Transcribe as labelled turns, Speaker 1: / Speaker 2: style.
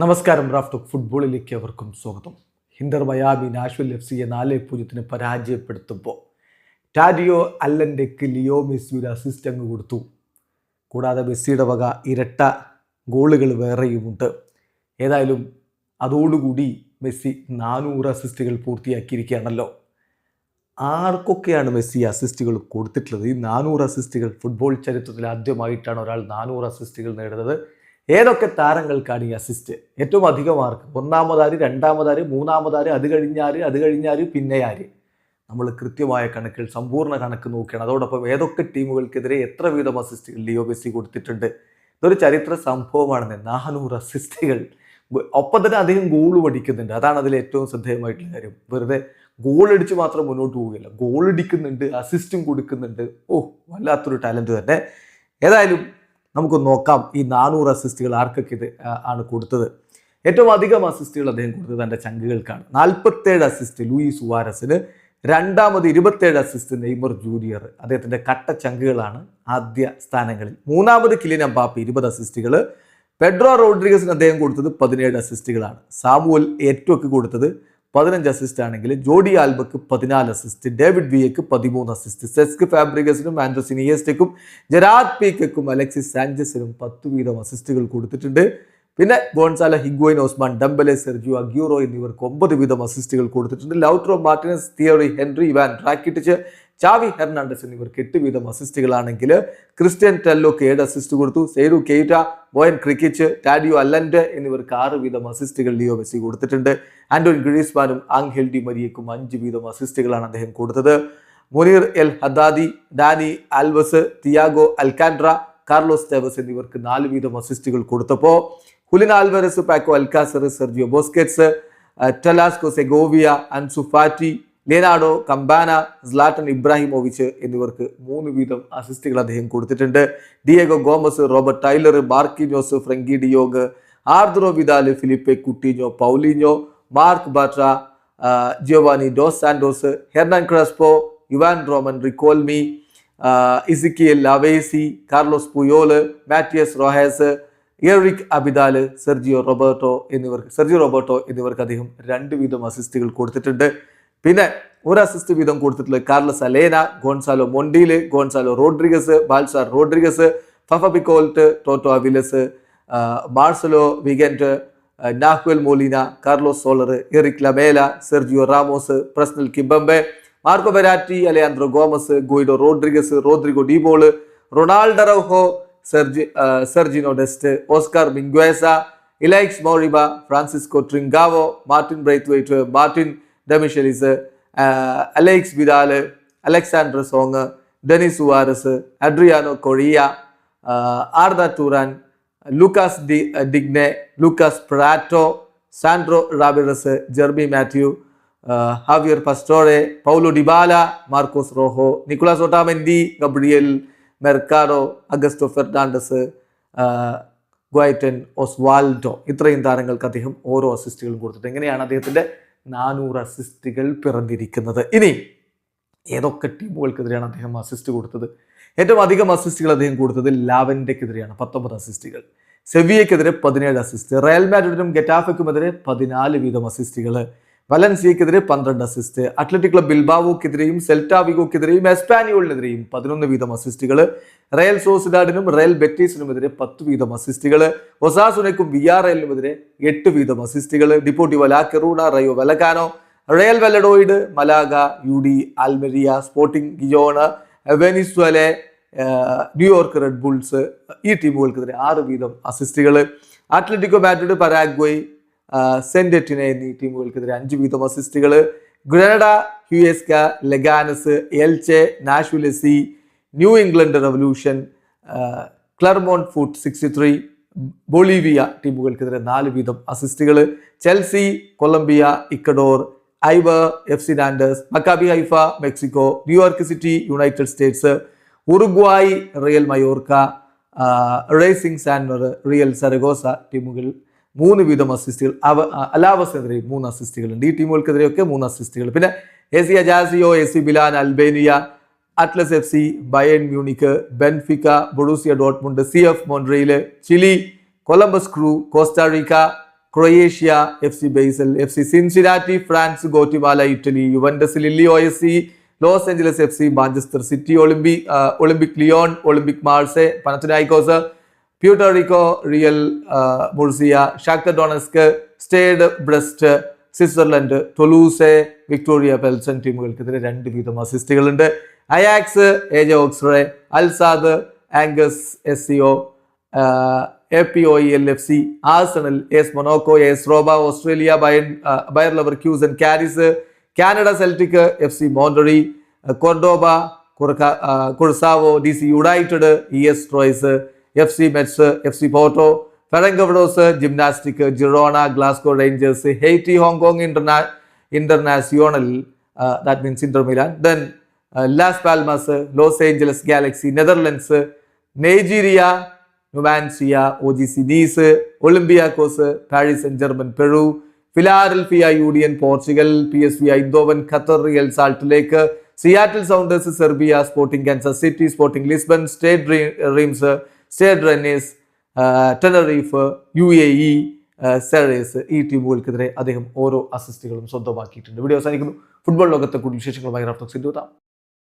Speaker 1: നമസ്കാരം റാഫ്റ്റ് ഫുട്ബോളിലേക്ക് അവർക്കും സ്വാഗതം. ഹിന്ദർ മയാമി നാഷ്വൽ എഫ് സിയെ നാല് പൂജ്യത്തിന് പരാജയപ്പെടുത്തുമ്പോൾ ടാഡിയോ അല്ലന്റെക്ക് ലിയോ മെസ്സി ഒരു അസിസ്റ്റ് അങ്ങ് കൊടുത്തു. കൂടാതെ മെസ്സിയുടെ വക ഇരട്ട ഗോളുകൾ വേറെയുമുണ്ട്. ഏതായാലും അതോടുകൂടി മെസ്സി നാനൂറ് അസിസ്റ്റുകൾ പൂർത്തിയാക്കിയിരിക്കുകയാണല്ലോ. ആർക്കൊക്കെയാണ് മെസ്സി അസിസ്റ്റുകൾ കൊടുത്തിട്ടുള്ളത്? ഈ നാനൂറ് അസിസ്റ്റുകൾ ഫുട്ബോൾ ചരിത്രത്തിൽ ആദ്യമായിട്ടാണ് ഒരാൾ നാനൂറ് അസിസ്റ്റുകൾ നേടുന്നത്. ഏതൊക്കെ താരങ്ങൾക്കാണ് ഈ അസിസ്റ്റ് ഏറ്റവും അധികം മാർക്ക് ഒന്നാമതാര് രണ്ടാമതാര് മൂന്നാമതാര് അത് കഴിഞ്ഞാര് അത് കഴിഞ്ഞാര് പിന്നെ ആര്? നമ്മൾ കൃത്യമായ കണക്കിൽ സമ്പൂർണ കണക്ക് നോക്കുകയാണ്. അതോടൊപ്പം ഏതൊക്കെ ടീമുകൾക്കെതിരെ എത്ര വീതം അസിസ്റ്റുകൾ ലിയോ മെസ്സി കൊടുത്തിട്ടുണ്ട്? ഇതൊരു ചരിത്ര സംഭവമാണെന്ന് നാനൂറ് അസിസ്റ്റുകൾ ഒപ്പം തന്നെ അധികം ഗോൾ പഠിക്കുന്നുണ്ട്. അതാണ് അതിൽ ഏറ്റവും ശ്രദ്ധേയമായിട്ടുള്ള കാര്യം. വെറുതെ ഗോൾ അടിച്ച് മാത്രം മുന്നോട്ട് പോവുകയില്ല. ഗോൾ അടിക്കുന്നുണ്ട് അസിസ്റ്റും കൊടുക്കുന്നുണ്ട്. ഓ വല്ലാത്തൊരു ടാലന്റ് തന്നെ. ഏതായാലും നമുക്ക് നോക്കാം ഈ നാനൂറ് അസിസ്റ്റുകൾ ആർക്കൊക്കെ ഇത് ആണ് കൊടുത്തത്. ഏറ്റവും അധികം അസിസ്റ്റുകൾ അദ്ദേഹം കൊടുത്തത് തന്റെ ചങ്കുകൾക്കാണ്. നാൽപ്പത്തേഴ് അസിസ്റ്റ് ലൂയി സുവാരസിന് രണ്ടാമത് ഇരുപത്തേഴ് അസിസ്റ്റ് നെയ്മർ ജൂനിയർ. അദ്ദേഹത്തിന്റെ കട്ട ചങ്കുകളാണ് ആദ്യ സ്ഥാനങ്ങളിൽ. മൂന്നാമത് കിലിൻ അമ്പാപ്പി ഇരുപത് അസിസ്റ്റുകൾ പെഡ്രോ റോഡ്രിഗസിന് അദ്ദേഹം കൊടുത്തത് പതിനേഴ് അസിസ്റ്റുകളാണ് സാമുവൽ ഏറ്റോക്ക് കൊടുത്തത് പതിനഞ്ച് അസിസ്റ്റ് ആണെങ്കിൽ ജോഡി ആൽബക്ക് പതിനാല് അസിസ്റ്റ് ഡേവിഡ് വിയക്ക് പതിമൂന്ന് അസിസ്റ്റ് സെസ്ക് ഫാബ്രിഗസിനും ആൻഡ്രസ് ഇനിയസ്റ്റയ്ക്കും പീക്കും അലക്സിസ് സാഞ്ചസിനും പത്ത് വീതം അസിസ്റ്റുകൾ കൊടുത്തിട്ടുണ്ട്. പിന്നെ Gonzalo Higuain Ousmane Dembele Sergio Aguero എന്നിവർക്ക് ഒമ്പത് വീതം അസിസ്റ്റുകൾ കൊടുത്തിട്ടുണ്ട്. Lautaro Martinez Thierry Henry Ivan Rakitic Xavi Hernandez എന്നിവർക്ക് എട്ട് വീതം അസിസ്റ്റുകളാണെങ്കിൽ ക്രിസ്ത്യൻ ടെല്ലോക്ക് ഏഴ് അസിസ്റ്റ് കൊടുത്തു? സെയ്റു കെയ്റ്റ ബോയൻ ക്രിക്കിച്ച് ടാഡിയോ അല്ലൻഡ് എന്നിവർക്ക് ആറ് വീതം അസിസ്റ്റുകൾ ലിയോ മെസ്സി കൊടുത്തിട്ടുണ്ട്. ആന്റോൺ ഗ്രീസ്മാനും ആംഗെൽ ഡി മരിയക്കും അഞ്ച് വീതം അസിസ്റ്റുകളാണ് അദ്ദേഹം കൊടുത്തത്. Munir El Haddadi Dani Alves Thiago Alcantara Carlos Tevez എന്നിവർക്ക് നാല് വീതം അസിസ്റ്റുകൾ കൊടുത്തപ്പോൾ Julian Alvarez Paco Alcacer Sergio Busquets Telasco Segovia Ansu Fati Leonardo Campana Zlatan Ibrahimovic എന്നിവർക്ക് മൂന്ന് വീതം അസിസ്റ്റുകൾ അദ്ദേഹം കൊടുത്തിട്ടുണ്ട്. Diego Gomez Robert Taylor Marquinhos Frenkie de Jong Arturo Vidal Philippe Coutinho Paulinho Marc Bartra Giovani dos Santos Hernan Crespo Juan Roman Riquelme Ezequiel Lavezzi Carlos Puyol Matias Rojas Eric Abidal Sergio Roberto എന്നിവർക്ക് Sergio Roberto എന്നിവർക്ക് അദ്ദേഹം രണ്ട് വീതം അസിസ്റ്റുകൾ കൊടുത്തിട്ടുണ്ട്. പിന്നെ ഒരു assist വീതം കൊടുത്തിട്ടുള്ളത് Carles Alena Gonzalo Montiel Gonzalo Rodriguez Baltasar Rodriguez ഫഫബിക്കോൾട്ട് Toto Aviles Marcelo Weigandt Nahuel Molina Carlos Soler Erik Lamela Sergio Ramos Presnel Kimpembe Marco Verratti Alejandro Gomez Guido Rodriguez Rodrigo De Paul Ronald Araujo Sergi Sergino Dest Oscar Mingueza Ilaix Moriba Francisco Trincao Martin Braithwaite Martin Demichelis Aleix Vidal Alexander Song Denis Suarez Adriano Correia Arda Turan Lucas de Digne Lucas Pratto Sandro Ramirez Jeremy Mathieu Javier Pastore Paulo Dybala Marcos Rojo Nicolas Otamendi Gabriel Mercado Augusto Fernandez Gaitan Osvaldo ഇത്രയും താരങ്ങൾക്ക് അദ്ദേഹം ഓരോ അസിസ്റ്റുകളും കൊടുത്തിട്ട് എങ്ങനെയാണ് അദ്ദേഹത്തിന്റെ നാനൂറ് അസിസ്റ്റുകൾ പിറന്നിരിക്കുന്നത്. ഇനി ഏതൊക്കെ ടീമുകൾക്കെതിരെയാണ് അദ്ദേഹം അസിസ്റ്റ് കൊടുത്തത്? ഏറ്റവും അധികം അസിസ്റ്റുകൾ അദ്ദേഹം കൊടുത്തത് ലാവൻഡയ്ക്കെതിരെയാണ് പത്തൊമ്പത് അസിസ്റ്റുകൾ. സെവിയക്കെതിരെ പതിനേഴ് അസിസ്റ്റ് റയൽ മാഡ്രിഡിനും ഗെറ്റാഫയ്ക്കുമെതിരെ പതിനാല് വീതം അസിസ്റ്റുകൾ വലൻസിയക്കെതിരെ പന്ത്രണ്ട് അസിസ്റ്റ് അത്ലറ്റിക് ക്ലബ് ബിൽബാവോക്കെതിരെയും സെൽറ്റാവിഗോക്കെതിരെയും എസ്പാനിയോളിനെതിരെയും പതിനൊന്ന് വീതം അസിസ്റ്റുകൾ റയൽ സോസിഡാഡിനും റയൽ ബെറ്റീസിനുമെതിരെ പത്ത് വീതം അസിസ്റ്റുകൾ ഒസാസുനയ്ക്കും വി ആർ എല്ലിനുമെതിരെ എട്ട് വീതം അസിസ്റ്റുകൾ Deportivo La Coruna Rayo Vallecano. Real Valladolid Malaga U D Almeria Sporting Gijon Venezuela New York Red Bulls ഈ ടീമുകൾക്കെതിരെ ആറ് വീതം അസിസ്റ്റുകൾ അത്ലറ്റിക്കോ മാഡ്രിഡ് പരാഗ്വയ് സെന്ററ്റിനെ എന്നീ ടീമുകൾക്കെതിരെ അഞ്ച് വീതം അസിസ്റ്റുകൾ Granada Huesca Leganes Elche Nashville S C New England Revolution Clermont Foot sixty three Bolivia ടീമുകൾക്കെതിരെ നാല് വീതം അസിസ്റ്റുകൾ ചെൽസി കൊളംബിയ ഇക്കഡോർ ഐവർ F C ഡാൻഡേഴ്സ് Maccabi Haifa Mexico New York City United States Uruguay Real Mallorca Racing Santander Real Zaragoza ടീമുകൾ മൂന്ന് വീതം അസിസ്റ്റുകൾ അവ അലാവസിനെതിരെ മൂന്ന് അസിസ്റ്റുകളുണ്ട് ഈ ടീമുകൾക്കെതിരെയൊക്കെ മൂന്ന് അസിസ്റ്റുകൾ പിന്നെ A C അജാസിയോ A C Milan Albania Atlas F C Bayern Munich Benfica Borussia Dortmund C F Montreal Chile Columbus Crew Costa Rica Croatia F C Basel F C Cincinnati France Guatemala Italy Juventus Lille O S C Los Angeles F C Manchester City Olympique Olympique Lyon Olympique Marseille Panathinaikos Puerto Rico Real Murcia Shakhtar Stade Brest Switzerland Toulouse Viktoria Plzen ടീമുകൾക്കെതിരെ രണ്ട് വീതം അസിസ്റ്റുകളുണ്ട്. Ajax AJ Auxerre Al Sadd Angers S C O A P O L F C Arsenal S Monaco S Roma Australia Bayern Bayer Leverkusen Cadiz Canada Celtic F C Monterrey Cordoba Curacao D C United E S Troyes F C Metz F C Porto Ferencvaros Gimnastic Girona Glasgow Rangers Haiti Hong Kong ഇന്റർനാ Internazionale that means Inter Milan then Las Palmas Los Angeles Galaxy Netherlands Nigeria Numancia O G C Nice Olympiacos Paris Saint Germain Peru Philadelphia Union Portugal P S V Eindhoven Qatar Real സാൾട്ടിലേക്ക് Seattle Sounders Serbia Sporting Kansas City Sporting Lisbon Stade Reims Stade Rennes Tenerife U A E Ceres ഈ ടീമുകൾക്കെതിരെ അദ്ദേഹം ഓരോ അസിസ്റ്റുകളും സ്വന്തമാക്കിയിട്ടുണ്ട്. Video അവസാനിക്കുന്നു. Football ലോകത്തെ കൂടുതൽ വിശേഷങ്ങളുമായി ഭയങ്കര